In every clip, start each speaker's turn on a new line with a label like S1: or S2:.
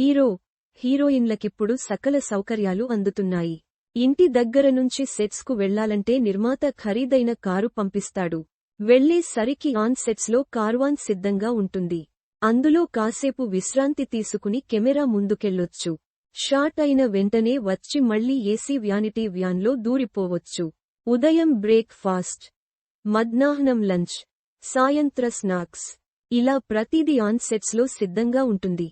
S1: Hero హీరోయిన్లకిప్పుడు సకల సౌకర్యాలు అందుతున్నాయి. ఇంటి దగ్గర నుంచి సెట్స్కు వెళ్ళాలంటే నిర్మాత ఖరీదైన కారు పంపిస్తాడు. వెళ్ళే సరికి ఆన్ సెట్స్లో కార్వాన్ సిద్ధంగా ఉంటుంది. అందులో కాసేపు విశ్రాంతి తీసుకుని కెమెరా ముందుకెళ్ళొచ్చు షాట్ అయిన వెంటనే వచ్చి మళ్ళీ ఏసీ వ్యానిటీ వ్యాన్లో దూరిపోవచ్చు. ఉదయం బ్రేక్ ఫాస్ట్ మధ్నాహ్నం లంచ్. సాయంత్ర స్నాక్స్. ఇలా ప్రతిదీ ఆన్ సెట్స్లో సిద్ధంగా ఉంటుంది.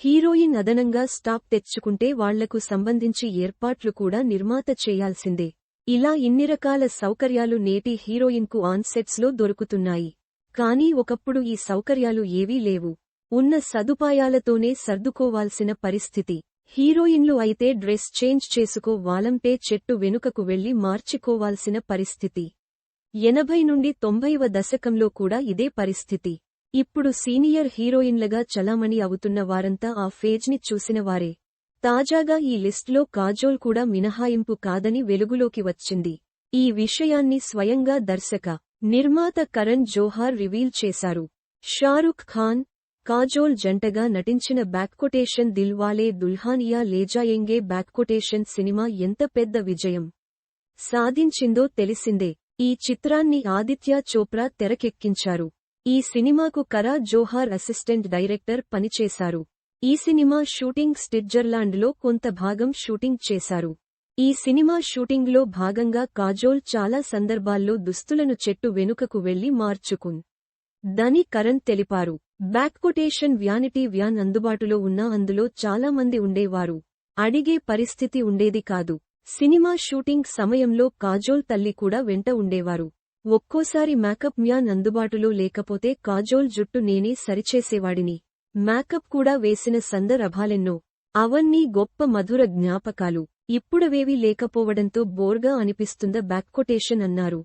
S1: హీరోయిన్ అదనంగా స్టాప్ తెచ్చుకుంటే వాళ్ళకు సంబంధించి ఏర్పాట్లు కూడా నిర్మాత చేయాల్సిందే. ఇలా ఇన్ని రకాల సౌకర్యాలు నేటి హీరోయిన్కు ఆన్సెట్స్లో దొరుకుతున్నాయి. కానీ ఒకప్పుడు ఈ సౌకర్యాలు ఏవీ లేవు. ఉన్న సదుపాయాలతోనే సర్దుకోవాల్సిన పరిస్థితి. హీరోయిన్లు అయితే డ్రెస్ చేంజ్ చేసుకో వాలంటే చెట్టు వెనుకకు వెళ్ళి మార్చుకోవాల్సిన పరిస్థితి. ఎనభై నుండి తొంభైవ దశకంలో కూడా ఇదే పరిస్థితి. ఇప్పుడు సీనియర్ హీరోయిన్లగా చలామణి అవుతున్న వారంతా ఆ ఫేజ్ని చూసినవారే తాజాగా ఈ లిస్ట్లో కాజోల్ కూడా మినహాయింపు కాదని వెలుగులోకి వచ్చింది. ఈ విషయాన్ని స్వయంగా దర్శక నిర్మాత కరణ్ జోహార్ రివీల్ చేశారు. షారుఖ్ ఖాన్ కాజోల్ జంటగా నటించిన back quotation Dilwale Dulhania Le Jayenge back quotation cinema ఎంత పెద్ద విజయం సాధించిందో తెలిసిందే. ఈ చిత్రాన్ని ఆదిత్య చోప్రా తెరకెక్కించారు. ఈ సినిమాకు కరా జోహార్ అసిస్టెంట్ డైరెక్టర్ పనిచేశారు. ఈ సినిమా షూటింగ్ స్విట్జర్లాండ్లో కొంత భాగం షూటింగ్ చేశారు. ఈ సినిమా షూటింగ్లో భాగంగా కాజోల్ చాలా సందర్భాల్లో దుస్తులను చెట్టు వెనుకకు వెళ్ళి మార్చుకున్ దని కరణ్ తెలిపారు. బ్యాక్కొటేషన్ వ్యానిటీ వ్యాన్ అందుబాటులో ఉన్న అందులో చాలా మంది ఉండేవారు. అడిగే పరిస్థితి ఉండేది కాదు. సినిమా షూటింగ్ సమయంలో కాజోల్ తల్లి కూడా వెంట ఉండేవారు. ఒక్కోసారి మేకప్ మ్యాన్ అందుబాటులో లేకపోతే కాజోల్ జుట్టు నేనే సరిచేసేవాడిని. మేకప్ కూడా వేసిన సందర్భాలెన్నో. అవన్నీ గొప్ప మధుర జ్ఞాపకాలు. ఇప్పుడవేవి లేకపోవడంతో బోర్గా అనిపిస్తుంద బ్యాక్కొటేషన్ అన్నారు.